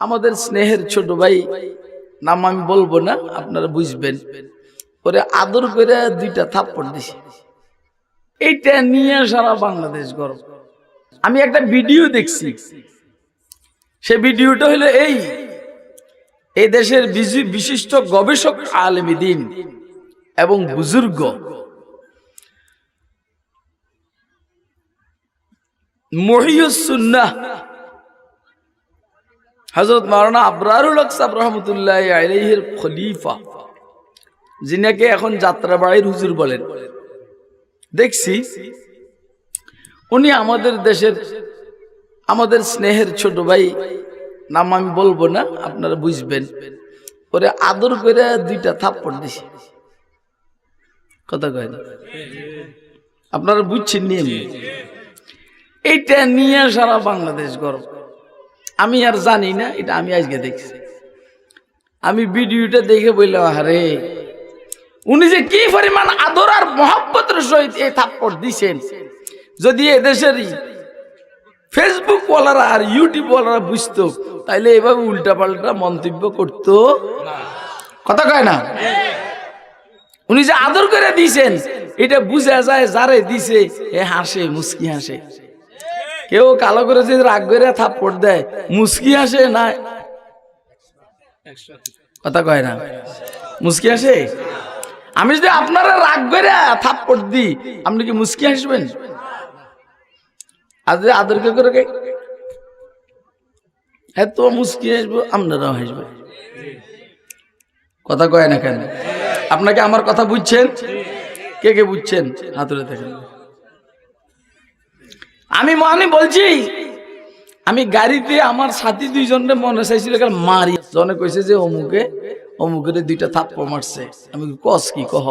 আমাদের স্নেহের ছোট ভাই, নাম আমি বলব না, আপনারা বুঝবেন। ওরে আদর করে দুইটা থাপ্পড় দিছে। এইটা নিয়ে সারা বাংলাদেশ গর্ব আমি একটা ভিডিও দেখছি। সে ভিডিওটা হলো এই। এই দেশের বিশিষ্ট গবেষক আলমিদিন এবং বুজুর্গ। মহিউসুন্নাহ হজরত মাওলানা আবরারুল হক সাহেব রহমতুল্লাহ আলাইহির খলিফা, যিনাকে এখন যাত্রাবাড়ির হুজুর বলেন। দেখছি, উনি আমাদের দেশের, আমাদের স্নেহের ছোট ভাই, নাম আমি বলব না, আপনারা বুঝবেন। ওরে আদর করে দুইটা থাপ্পড় দিছে। কথা কয় আপনারা বুঝছেন নি এমনি এইটা নিয়ে সারা বাংলাদেশ গর্ব আমি আর জানি না, এটা আমি আজকে দেখছি। আমি ভিডিওটা দেখে বললাম আরে উনি যে কি পরিমাণ আদর আর মহাব্বতের সহিত এই থাপ্পড় দিছেন। যদি এদেশেরই ফেসবুক ওয়ালারা আর ইউটিউব ওয়ালারা বুঝতো, তাইলে এভাবে উল্টা পাল্টা মন্তব্য করতো। কথা কয় না? উনি যে আদর করে দিছেন, এটা বুঝা যায় যারে দিছে, এ হাসে মুস্কি হাসে। কেউ কালো করে যদি রাগ করে থাপ্পড় দেয়, মুস্কি আসে না? কথা কয় না। মুস্কি আসে? আমি যদি আপনারা রাগ করে থাপ্পড় দিই, আপনি কি মুস্কি হাসবেন আর যদি আদরকে করে কে? হ্যাঁ তো মুস্কি হাসবো আপনারাও হাসবে কথা কয় না কেন? আপনাকে আমার কথা বুঝছেন? কে কে বুঝছেন? হাতুড়ে দেখেন। আমি মানে বলছি আমি গাড়িতে আমার সাথী দুইজনে মনে চাইছিল এখানে মারি জনে কইছে যে অমুকে অমুকের দুইটা থাপ্পড় মারছে আমি কই, কস কি কহ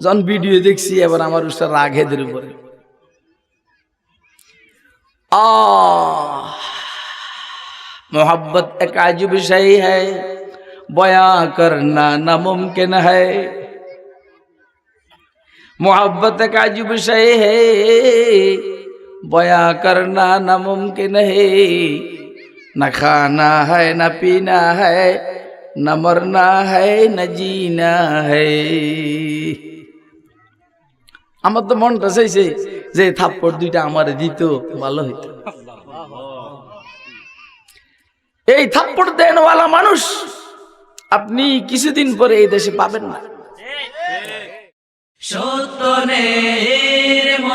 জন ভিডিও দেখছি এবার আমার উস্তা রাগ হেদের উপরে आह मोहब्बत एक अजीब विषय है बयां करना नामुमकिन है मोहब्बत एक अजीब विषय है बयां करना नामुमकिन है न खाना है न पीना है न मरना है न जीना है আমার তো মনটা চাইছে যে থাপ্পড় দুইটা আমারে দিত ভালো হইতো এই থাপ্পড় দেনওয়ালা মানুষ আপনি কিছুদিন পরে এই দেশে পাবেন না সত্যনের